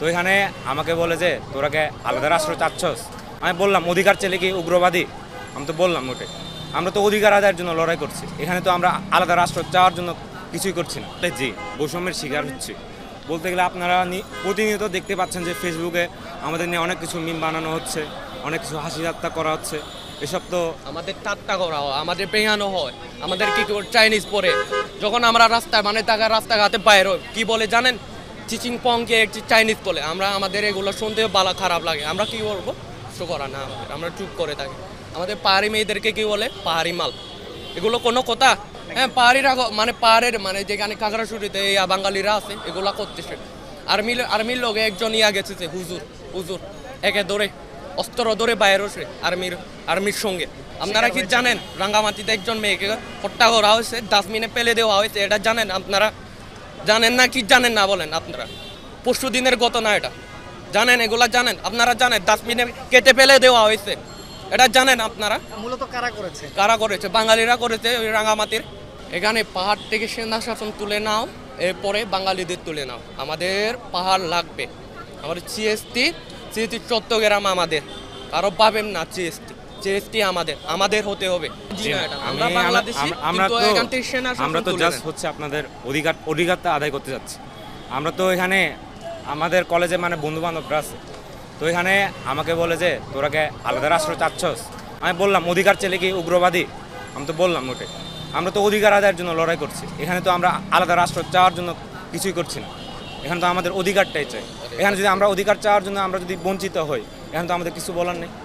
তো এখানে আমাকে বলে যে, তোরাকে আলাদা রাষ্ট্র চাচ্ছস? আমি বললাম, অধিকার চেলে কি উগ্রবাদী? আমি তো বললাম ওটে আমরা তো অধিকার আদায়ের জন্য লড়াই করছি। এখানে তো আমরা আলাদা রাষ্ট্র চাওয়ার জন্য কিছুই করছি না। জি, বৈষম্যের শিকার হচ্ছে। বলতে গেলে আপনারা প্রতিনিয়ত দেখতে পাচ্ছেন যে ফেসবুকে আমাদের নিয়ে অনেক কিছু মিম বানানো হচ্ছে, অনেক কিছু হাসি যাত্রা করা হচ্ছে। এসব তো আমাদের ঠাট্টা করা হয়, আমাদের পেহানো হয়, আমাদের কি চাইনিজ পরে। যখন আমরা রাস্তায় মানে টাকা রাস্তাঘাটে বাইর কি বলে জানেন? চিচিং পংকে একটি চাইনিজ বলে। আমরা আমাদের এগুলো শুনতে বালা খারাপ লাগে। আমরা কি বলব? শো করা না আমাদের। আমরা চুপ করে থাকি। আমাদের পাহাড়ি মেয়েদেরকে কি বলে? পাহাড়ি মাল। এগুলো কোনো কথা? হ্যাঁ পাহাড়িরা মানে পাহাড়ের মানে যেখানে কাঁকড়াশুটিতে ইয়া বাঙালিরা আছে এগুলা করতেছে। আর্মি আর্মির লোকে একজন ইয়া গেছে যে হুজুর হুজুর একে ধরে অস্ত্র ধরে বাইরে বসে আর্মির আর্মির সঙ্গে। আপনারা কি জানেন? রাঙ্গামাটিতে একজন মেয়েকে হত্যা করা হয়েছে ডাস্টবিনে ফেলে দেওয়া হয়েছে এটা জানেন আপনারা? জানেন না কি জানেন না বলেন আপনারা? পরশু দিনের ঘটনা এটা। জানেন এগুলা জানেন? আপনারা জানেন ডাস্টবিনে কেটে ফেলে দেওয়া হয়েছে। এটা জানেন আপনারা? মূলত কারা করেছে? কারা করেছে? বাঙালিরা করেছে ওই রাঙামাটির। এখানে পাহাড় থেকে সেনা শাসন তুলে নাও এরপরে বাঙালিদের তুলে নাও। আমাদের পাহাড় লাগবে। আমাদের জিএসটি জিএসটি চট্টগ্রাম আমাদের। আরও পাবেন না জিএসটি জিএসটি আমাদের আমাদের হতে হবে। আমরা বাংলাদেশি আমরা- আমরা তো আমরা তো জাস্ট হচ্ছে আপনাদের অধিকার অধিকারটা আদায় করতে যাচ্ছি। আমরা তো এখানে আমাদের কলেজে মানে বন্ধু বান্ধবরা আছে। তো এখানে আমাকে বলে যে তোরাকে আলাদা রাষ্ট্র চাচ্ছস? আমি বললাম অধিকার চেলে কি উগ্রবাদী? আমি তো বললাম ওটে আমরা তো অধিকার আদায়ের জন্য লড়াই করছি। এখানে তো আমরা আলাদা রাষ্ট্র চাওয়ার জন্য কিছুই করছি না। এখানে তো আমাদের অধিকারটাই চাই। এখানে যদি আমরা অধিকার চাওয়ার জন্য আমরা যদি বঞ্চিত হই এখানে তো আমাদের কিছু বলার নেই।